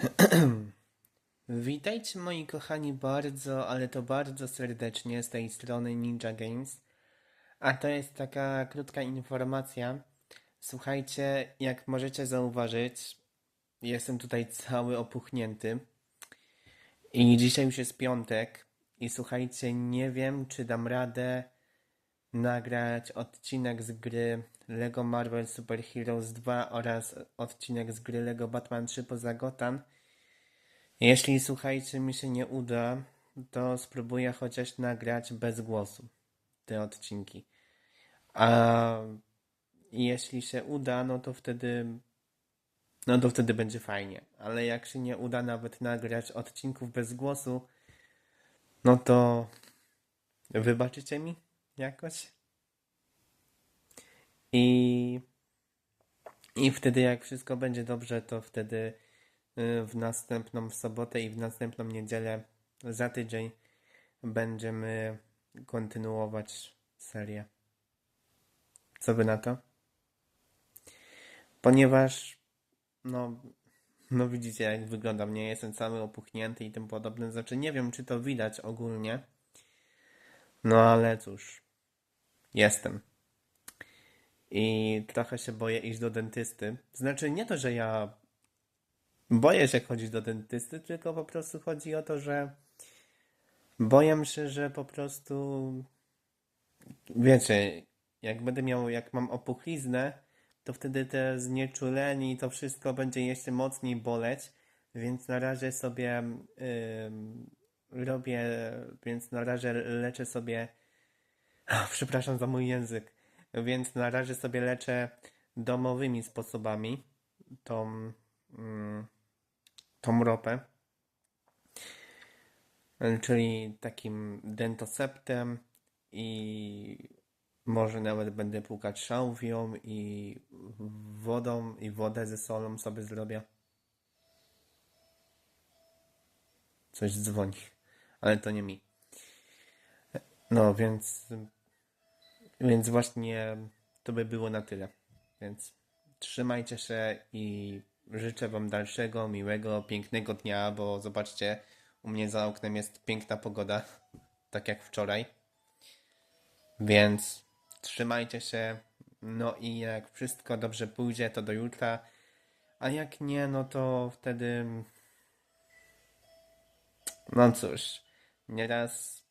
Witajcie moi kochani bardzo, ale to bardzo serdecznie z tej strony Ninja Games. A to jest taka krótka informacja. Słuchajcie, jak możecie zauważyć, jestem tutaj cały opuchnięty. I dzisiaj już jest piątek. I słuchajcie, nie wiem, czy dam radę nagrać odcinek z gry Lego Marvel Super Heroes 2 oraz odcinek z gry Lego Batman 3 poza Gotham. Jeśli słuchajcie mi się nie uda, to spróbuję chociaż nagrać bez głosu te odcinki. A jeśli się uda, no to wtedy no to wtedy będzie fajnie. Ale jak się nie uda nawet nagrać odcinków bez głosu, no to wybaczycie mi jakoś? I i wtedy jak wszystko będzie dobrze, to wtedy y, w następną sobotę i w następną niedzielę za tydzień będziemy kontynuować serię. Co wy na to? Ponieważ no, no widzicie jak wyglądam, nie jestem cały opuchnięty i tym podobne rzeczy. Nie wiem czy to widać ogólnie. No ale cóż, jestem. I trochę się boję iść do dentysty. Znaczy nie to, że ja boję się chodzić do dentysty, tylko po prostu chodzi o to, że boję się, że po prostu wiecie, jak będę miał, jak mam opuchliznę, to wtedy te znieczulenie i to wszystko będzie jeszcze mocniej boleć, więc na razie sobie ym, robię, więc na razie leczę sobie Przepraszam za mój język. Więc na razie sobie leczę domowymi sposobami tą, mm, tą ropę. Czyli takim dentoseptem i może nawet będę płukać szałwią i wodą i wodę ze solą sobie zrobię. Coś dzwoni, ale to nie mi. No więc Więc właśnie to by było na tyle. Więc trzymajcie się i życzę Wam dalszego, miłego, pięknego dnia, bo zobaczcie, u mnie za oknem jest piękna pogoda, tak jak wczoraj. Więc trzymajcie się. No i jak wszystko dobrze pójdzie, to do jutra. A jak nie, no to wtedy. No cóż, nieraz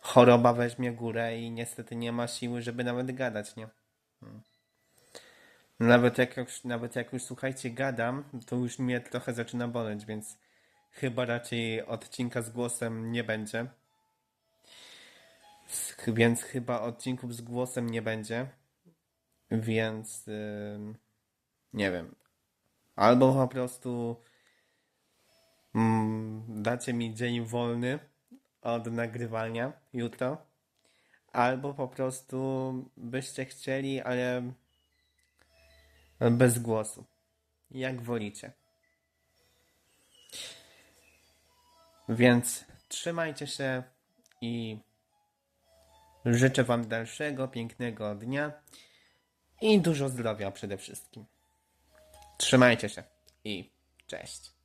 choroba weźmie górę i niestety nie ma siły, żeby nawet gadać, nie? Hmm. Nawet jak już, nawet jak już słuchajcie, gadam, to już mnie trochę zaczyna boleć, więc chyba raczej odcinka z głosem nie będzie. Więc chyba odcinków z głosem nie będzie. Więc ym, nie wiem. Albo po prostu dacie mi dzień wolny od nagrywania jutro, albo po prostu byście chcieli, ale bez głosu. Jak wolicie. Więc trzymajcie się i życzę Wam dalszego, pięknego dnia i dużo zdrowia przede wszystkim. Trzymajcie się i cześć.